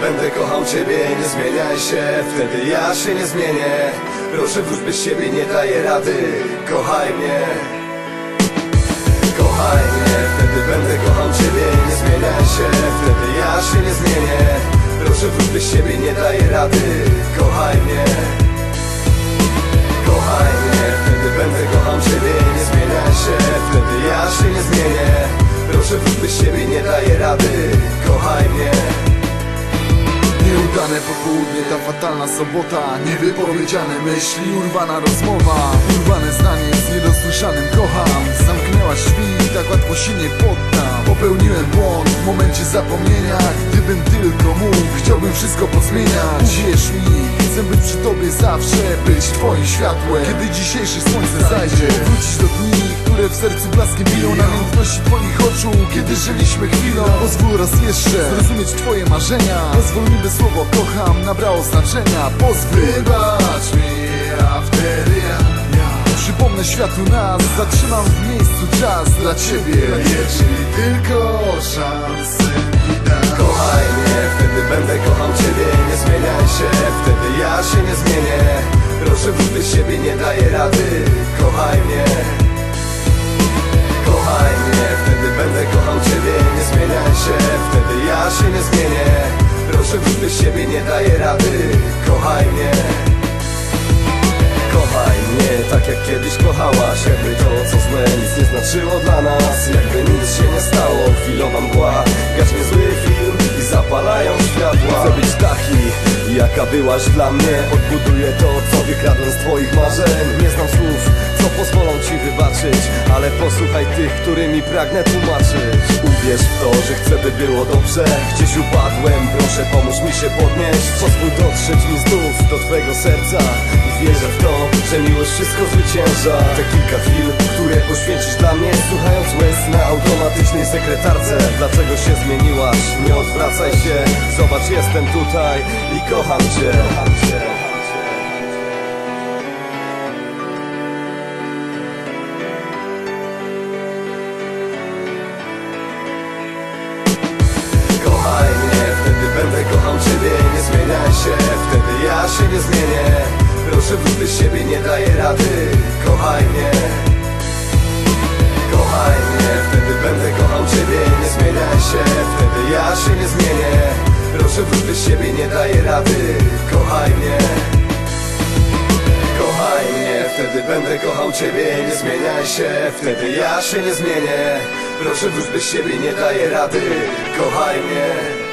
będę kochał ciebie Nie zmieniaj się, wtedy ja się nie zmienię. Proszę wróć bez siebie, nie daję rady. Kochaj mnie. Kochaj mnie, wtedy będę kochał ciebie Nie zmieniaj się, wtedy ja się nie zmienię. Proszę wróć bez siebie, nie daję rady. Kochaj mnie. Kochaj mnie, wtedy będę kochał ciebie Nie zmieniaj się, wtedy ja się nie zmienię Proszę wróć bez siebie, nie daję rady. Kochaj mnie. Nieudane popołudnie, ta fatalna sobota. Niewypowiedziane myśli, urwana rozmowa. Urwane zdanie z niedosłyszanym kocham. Zamknęłaś drzwi i tak łatwo się nie poddam Popełniłem błąd w momencie zapomnienia. Gdybym tylko mógł, chciałbym wszystko pozmieniać. Uwierz mi, chcę być przy tobie zawsze Być twoim światłem, kiedy dzisiejsze słońce zajdzie Wrócić do dni, które w sercu blaskiem biją. Na nędzności twoich oczu, kiedy żyliśmy chwilą. Pozwól raz jeszcze zrozumieć twoje marzenia. Pozwól mi, by słowo kocham nabrało znaczenia. Pozwól. Wybacz mi, a wtedy ja Przypomnę światu nas, zatrzymam w miejscu czas dla ciebie. Jeśli tylko szansę mi dasz Kochaj mnie, wtedy będę kochał ciebie. Nie zmieniaj się, wtedy ja się nie zmienię. Proszę bez siebie, nie daję rady. Kochaj mnie. Kochaj mnie, wtedy będę kochał ciebie. Nie zmieniaj się, wtedy ja się nie zmienię. Proszę bez siebie, nie daję rady jak kiedyś kochałaś. Jakby to co złe nic nie znaczyło dla nas. Jakby nic się nie stało Chwilowa mgła Gaśnie zły film i zapalają światła. Chcę być taki jaka byłaś dla mnie. Odbuduję to co wykradłem z twoich marzeń. Nie znam słów co pozwolą ci wybaczyć. Ale posłuchaj tych, którymi pragnę tłumaczyć. Uwierz w to, że chcę by było dobrze. Gdzieś upadłem, proszę pomóż mi się podnieść. Pozwól dotrzeć mi znów do twojego serca. Wierzę w to, że miłość wszystko zwycięża. Te kilka chwil, które poświęcisz dla mnie Słuchając łez na automatycznej sekretarce. Dlaczego się zmieniłaś? Nie odwracaj się. Zobacz, jestem tutaj i kocham cię, kocham cię. Kochaj mnie, wtedy będę kochał ciebie. Nie zmieniaj się, wtedy ja się nie zmienię Proszę wróć bez siebie, nie daję rady. Kochaj mnie. Kochaj mnie, wtedy będę kochał ciebie. Nie zmieniaj się, wtedy ja się nie zmienię. Proszę wróć bez siebie, nie daję rady. Kochaj mnie. Kochaj mnie, wtedy będę kochał ciebie. Nie zmieniaj się, wtedy ja się nie zmienię. Proszę wróć bez siebie, nie daję rady. Kochaj mnie